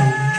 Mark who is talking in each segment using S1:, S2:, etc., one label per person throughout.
S1: Yeah.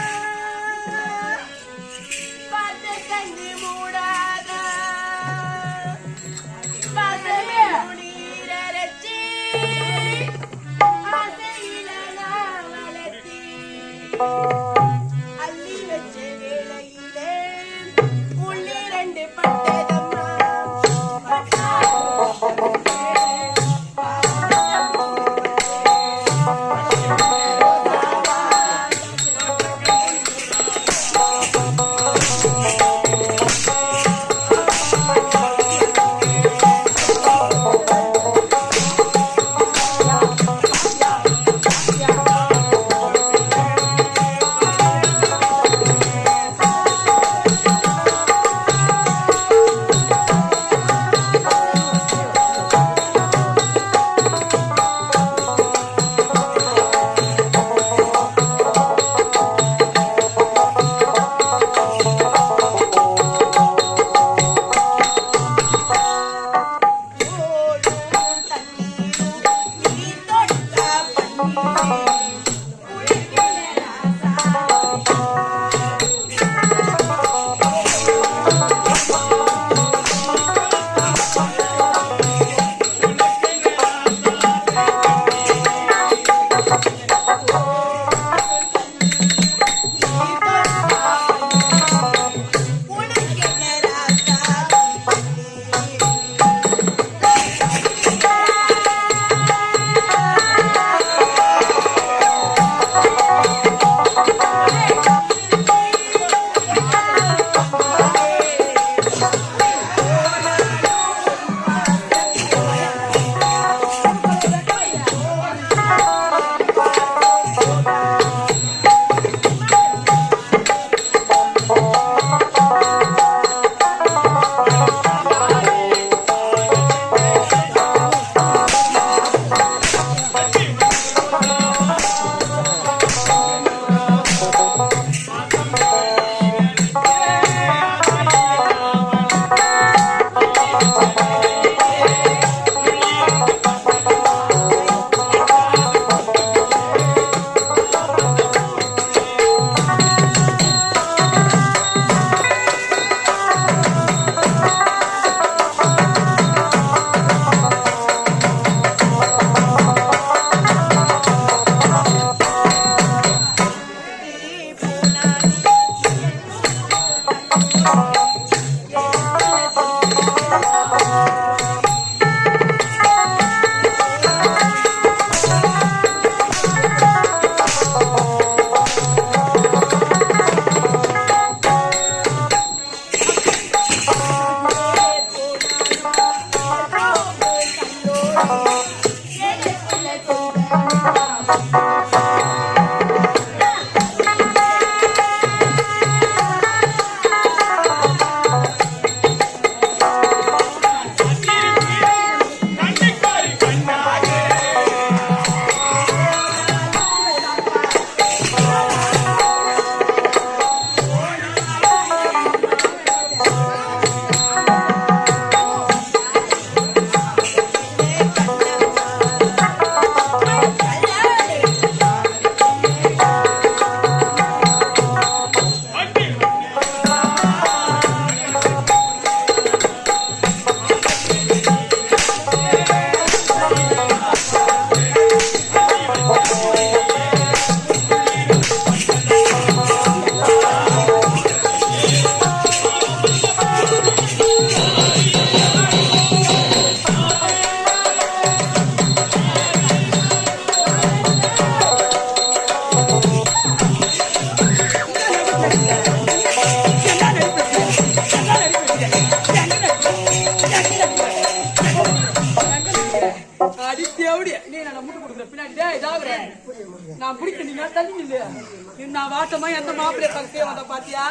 S1: வாட்டமா எந்த மாப்பிள்ளைய பார்க்க வந்த பாத்தியா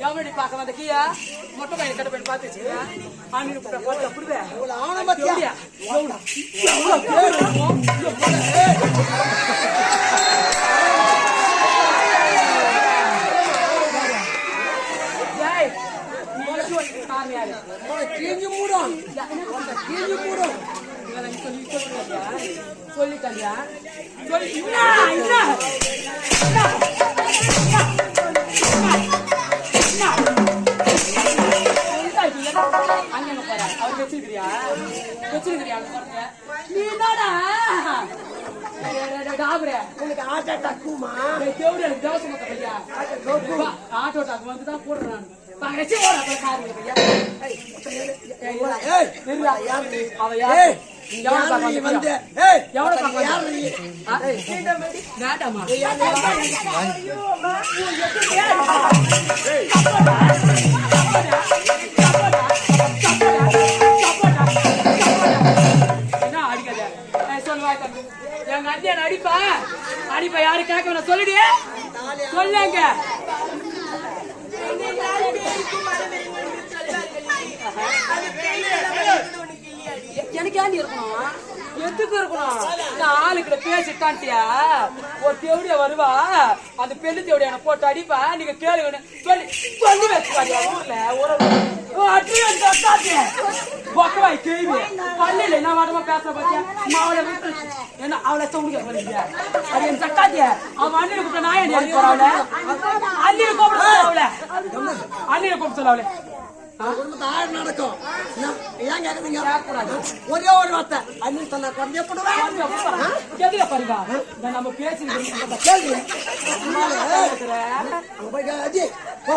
S1: எவனடி பார்க்க வந்த கீயா மொட்டை பையன் கட்ட பையன் பார்த்து வச்சுக்கியா ஆமீன் கூட போட்டு
S2: பாத்தியா?
S1: எப்படியா? எவ்வளவு? எவ்வளவு பேர்?
S2: கிழிஞ்சு மூடும் கிழிஞ்சு மூடும்
S1: சொல்லி சொல்லிட்டாயா? சொல்லிட்டாயா? சொல்லி வச்சிருக்கிறியா அங்க நீ என்னடா?
S2: உனக்கு ஆட்டா டக்குமா
S1: டேய், தேவடி, தோசை மொத்த பையா. வா, ஆட்டோ வந்து தான் போடுறேன் நானு. அண்ணன் அடிப்பா. அடிப்பா யாரு கேட்க வேணாம் சொல்லுடி சொல்லுங்க? எனக்கு ஏண்டி இருக்கணும்? எதுக்கு இருக்கணும்? நான் கிட்ட பேசிட்டான்ட்டியா ஒரு தேவடியா வருவா? அந்த பெண்ணு தேவடிய என்ன போட்டு அடிப்பா? நீங்க கேளுங்க சொல்லி. சொல்லி வச்சுக்காடியா ஊர்ல. ஒரு பொக்கவாய் கேள்வி பள்ளியில என்ன வாட்டமா பேச பாத்தியா அவளை என்ன அவளை தோணுங்க பண்ணியா அது என் சக்காத்திய? அவன் அண்ணில கூப்பிட்ட நான் ஏன் அடி அவளை? அண்ணில கூப்பிட சொல்ல அவளை. அண்ணில கூப்பிட சொல்ல அவளை.
S2: குடும்பத்தை ஆயிரம் நடக்கும்? ஏன் கேக்குறீங்க ஒரே ஒரு வார்த்தை அண்ணன் சொன்ன குழந்தைய போடுவேன்
S1: பாருங்க நம்ம பேசுறது
S2: கேள்வி. அங்க போய் அஜி. போ.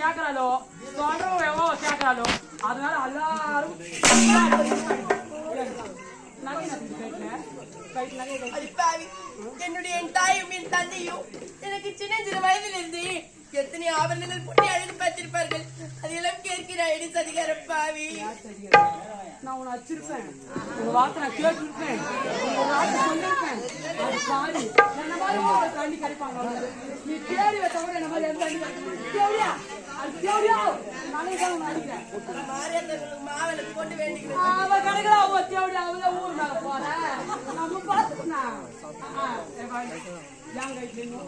S2: கேக்குறாளோ சொல்றவங்க எவ்வளோ கேக்குறாளோ அதனால எல்லாரும்
S3: என்னுடைய என் தாயும் என் தந்தையும் எனக்கு சின்ன சின்ன வயதிலிருந்து எத்தனை ஆபரணங்கள் போட்டு அழகு பார்த்திருப்பார்கள். அதையெல்லாம் கேட்கிறாய் சதிகார பாவி.
S1: நான் உன்னை வச்சிருப்பேன் உங்க வார்த்தை நான் கேட்டிருப்பேன். உங்க வார்த்தை சொல்லிருப்பேன். அது சாரி என்ன மாதிரி ஒரு தண்ணி கிடைப்பாங்க. நீ கேள்வி வச்ச என்ன மாதிரி எந்த தண்ணி தேவையா அது தேவையா நானே தான் உன்னை அடிக்கிறேன்
S3: மாரியத்தர்களுக்கு மாவளை போட்டு வேண்டிக்கிறேன்
S1: அவ கிடைக்கிறா அவ தேவையா அவ ஊர் மேல போறேன் நம்ம பார்த்துக்கலாம் யாங்க இல்லைன்னு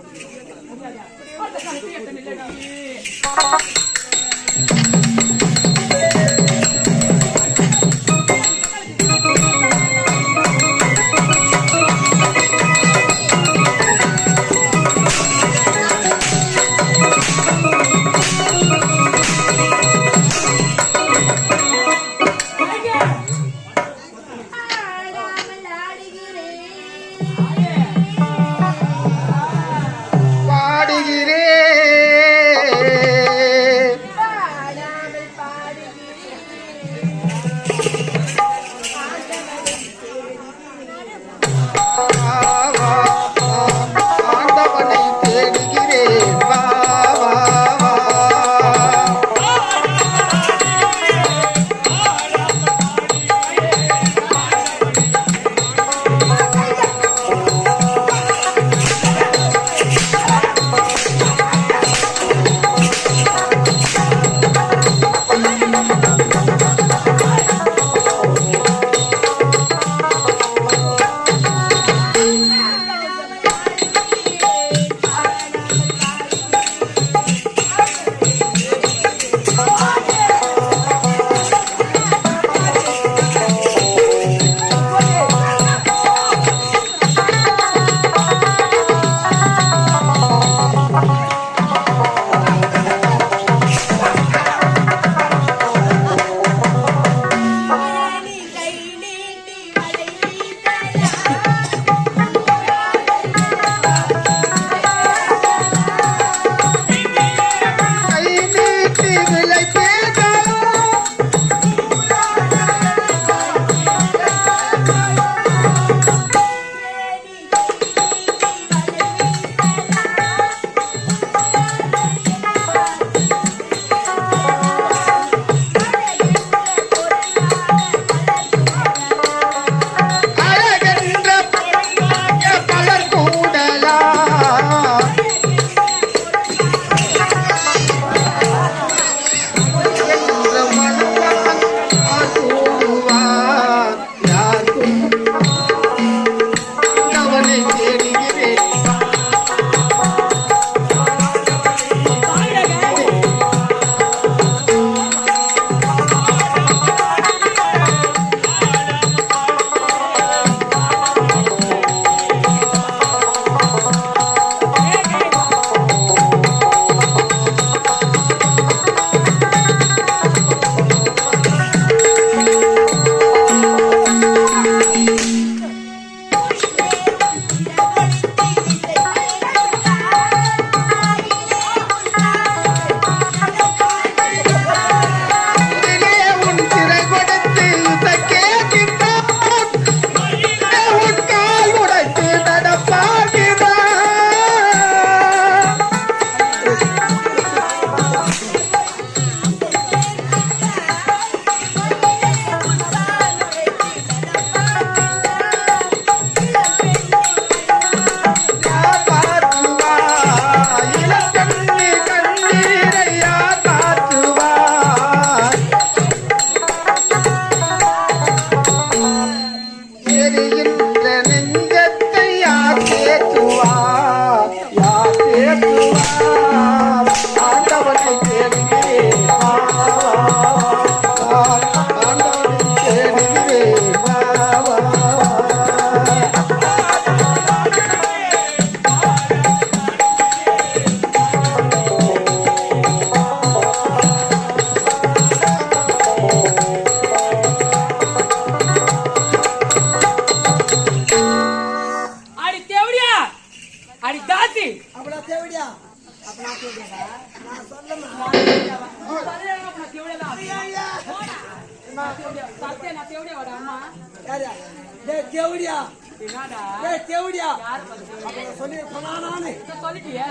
S2: டேய் தேவடியா. அப்ப சொல்லி சொன்னா நானு
S1: இதை சொல்லிட்டியே?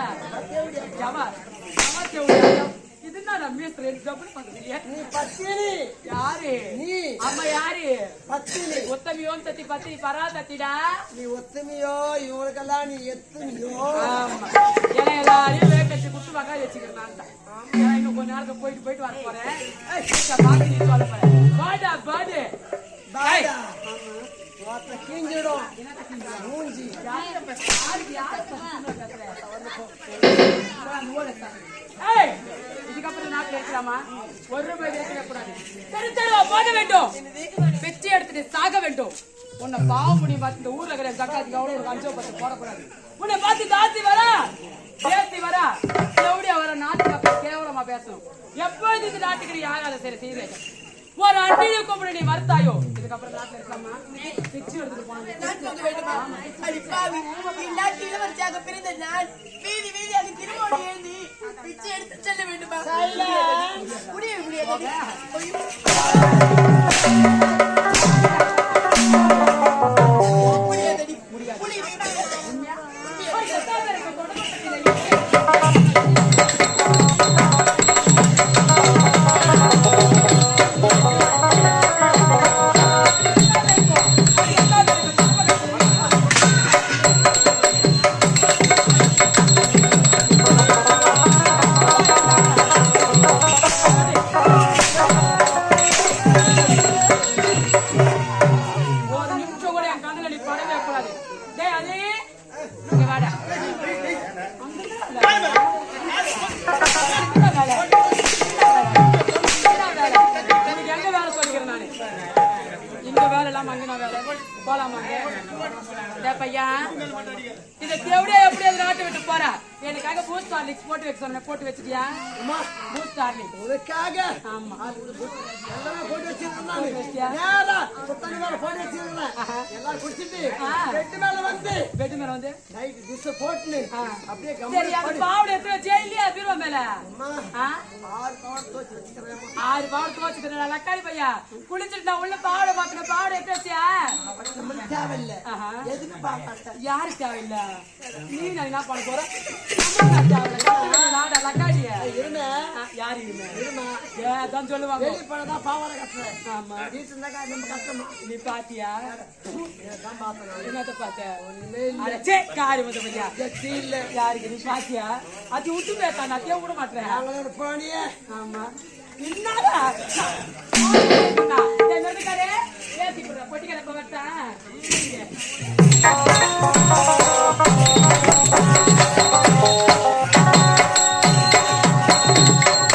S1: ஜவா ஜவா தேவடியா? இது என்னடா மீஸ் ரெண்டு டபுள் பண்ணுறீங்க
S2: நீ பத்தினி.
S1: யாரு?
S2: நீ.
S1: அம்மா யாரு?
S2: பத்தினி.
S1: உத்தமியோன் தத்தி பத்தி பரா தத்திடா?
S2: நீ ஒத்துமையோ நீ எத்துமையோ
S1: ஆமா. ஏன்னா எல்லாரையும் வேகச்சு குத்து வகை வச்சுக்கிறேன் நான் தான். ஏன்னா இன்னும் கொஞ்ச நேரத்துக்கு போயிட்டு போயிட்டு வர போறேன். ஏய், பார்த்து நீ சொல்ல போறேன். பாடா பாடு
S2: பாடா வார்த்தை கீஞ்சிடும் மூஞ்சி
S1: இதுக்கப்புறம் ஒரு ரூபாய் தெரு தெருவா போக வேண்டும். வெற்றி எடுத்துட்டு சாக வேண்டும். உன்னை பாவ முடியும் பார்த்து இந்த ஊர்ல இருக்கிற தக்காத்துக்கு அவ்வளோ ஒரு அஞ்சோ பத்து போடக்கூடாது உன்னை பார்த்து தாத்தி வர? பேசி வர? எப்படியா வர? நாட்டு கேவலமா பேசணும். எப்போது இந்த நாட்டுக்கு யாரால சரி செய்யல ஒரு அன்பினை கும்பிட நீ மறுத்தாயோ? இதுக்கப்புறம் நாட்டில் இருக்கலாமா பிச்சு எடுத்துட்டு
S3: இளவரசியாக பிறந்த நான் வீதி வீதியாக திருமணம் எழுதி பிச்சை எடுத்து செல்ல வேண்டுமா? முடியவே முடியாது.
S1: வைக்க சொன்னேன் போட்டு வச்சிட்டியா? பூஸ்ட் ஹார்லிக்ஸ்
S2: உனக்காக.
S1: ஆமா.
S2: எல்லாமே போட்டு வச்சிருந்தாங்க
S1: வச்சிட்டியா?
S2: நேரா. புத்தக மேல போட்டு வச்சிருந்தேன். எல்லாம் குடிச்சிட்டு
S1: ஆ.
S2: பெட்டு மேல வந்து.
S1: பெட்டு மேல வந்து?
S2: நைட் டிஷ் போட்டு
S1: ஆ.
S2: அப்படியே
S1: சரி அது
S2: கம்பெனி
S1: பாவடை எடுத்து வச்சே இல்லையா பீரோ மேல?
S2: ஆறு பவர் தோச்சு வச்சுக்கிறேன்
S1: ஆறு பாவடை துவச்சுக்கிறேன் லக்காரி பையா. குளிச்சுட்டு நான் உள்ள பாவடை பாக்குறேன் பாவடை எடுத்து வச்சியா?
S2: நம்மளுக்கு தேவையில்லை. எதுக்கு
S1: நீ நான் என்ன பண்ண போற? தேவையில்ல. நாடா லக்காடியா
S2: இருமே.
S1: யார் இருமே?
S2: இருமா.
S1: ஏதான் சொல்லுவாங்க.
S2: வெளிய பாவாடை கட்டறேன்.
S1: ஆமா.
S2: நீ கஷ்டமா?
S1: நீ பாத்தியா?
S2: ஏதான் பாத்தனா
S1: என்னத்த பாத்த? நீ பாத்தியா? அது விட்டு பேசா நான் விட மாட்டேன்
S2: போனியே.
S1: ஆமா. என்னடா? என்ன இருக்காரே